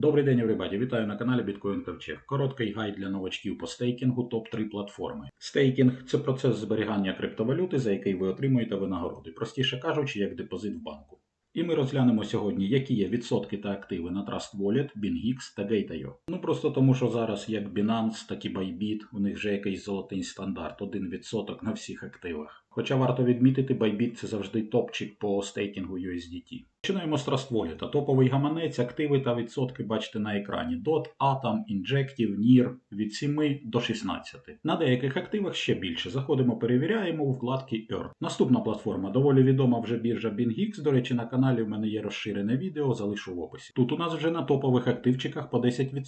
Добрий день, everybody! Вітаю на каналі Bitcoin Ковчег. Короткий гайд для новачків по стейкінгу топ-3 платформи. Стейкінг це процес зберігання криптовалюти, за який ви отримуєте винагороди, простіше кажучи, як депозит в банку. І ми розглянемо сьогодні, які є відсотки та активи на Trust Wallet, BingX та Gate.io. Ну просто тому, що зараз як Binance, так і Bybit, у них вже якийсь золотий стандарт, 1% на всіх активах. Хоча варто відмітити, Bybit це завжди топчик по стейкінгу USDT. Починаємо з Trust Wallet. Топовий гаманець, активи та відсотки бачите на екрані. DOT, Atom, Injective, NIR від 7 до 16. На деяких активах ще більше. Заходимо, перевіряємо у вкладки Earn. Наступна платформа доволі відома вже біржа BingX. До речі, на каналі в мене є розширене відео, залишу в описі. Тут у нас вже на топових активчиках по 10%.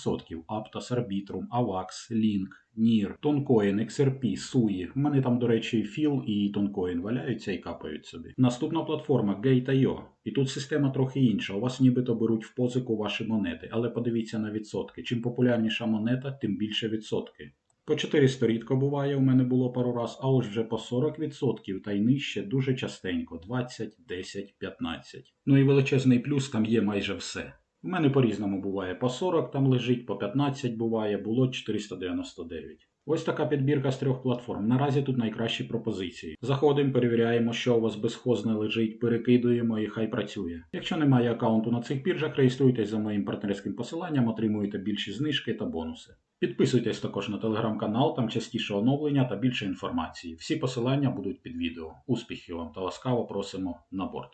Aptos, Arbitrum, AVAX, Link, NIR, Toncoin, XRP, SUI. У мене там, до речі, FIL і Toncoin валяються і капають собі. Наступна платформа Gate.io. І тут система трохи інша. У вас нібито беруть в позику ваші монети, але подивіться на відсотки. Чим популярніша монета, тим більше відсотки. По 400 рідко буває, у мене було пару раз, а ось вже по 40% та й нижче дуже частенько 20, 10, 15. Ну і величезний плюс там є майже все. У мене по-різному буває по 40 там лежить, по 15 буває, було 499. Ось така підбірка з трьох платформ. Наразі тут найкращі пропозиції. Заходимо, перевіряємо, що у вас безхозне лежить, перекидуємо і хай працює. Якщо немає аккаунту на цих біржах, реєструйтесь за моїм партнерським посиланням, отримуєте більші знижки та бонуси. Підписуйтесь також на телеграм-канал, там частіше оновлення та більше інформації. Всі посилання будуть під відео. Успіхів вам та ласкаво просимо на борт.